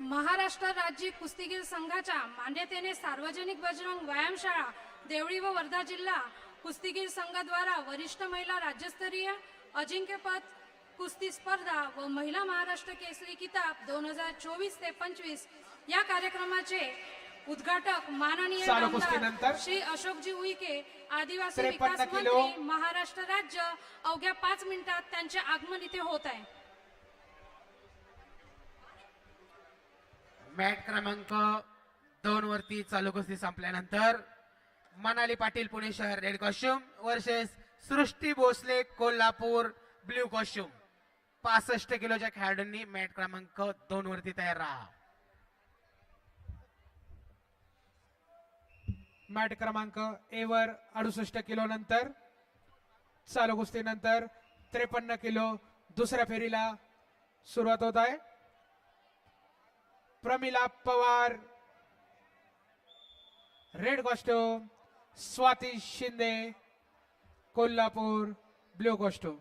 महाराष्ट्र राज्य कुस्तीगीर संघाच्या मान्यतेने सार्वजनिक बजरंग व्यायामशाळा देवळी व वर्धा जिल्हा कुस्तीगीर संघाद्वारा वरिष्ठ महिला राज्यस्तरीय अजिंक्यपद कुस्ती स्पर्धा व महिला महाराष्ट्र केसरी किताब दोन हजार चोवीस ते पंचवीस या कार्यक्रमाचे उद्घाटक माननीय श्री अशोकजी उईके आदिवासी 53 विकास. मंत्री महाराष्ट्र राज्य अवघ्या पाच मिनिटात त्यांचे आगमन इथे होत आहे मॅट क्रमांक दोन वरती चालू कुस्ती संपल्यानंतर मनाली पाटील पुणे शहर red costume versus Srishti Bhosale Kolhapur blue costume पासष्ट किलोच्या खेळाडूंनी मॅट क्रमांक दोन वरती तयार राहा. मॅट क्रमांक ए वर अडुसष्ट किलो नंतर चालू कुस्ती नंतर त्रेपन्न किलो दुसऱ्या फेरीला सुरुवात होत आहे. Pramila Pawar. Red costume Swati Shinde Kolhapur blue costume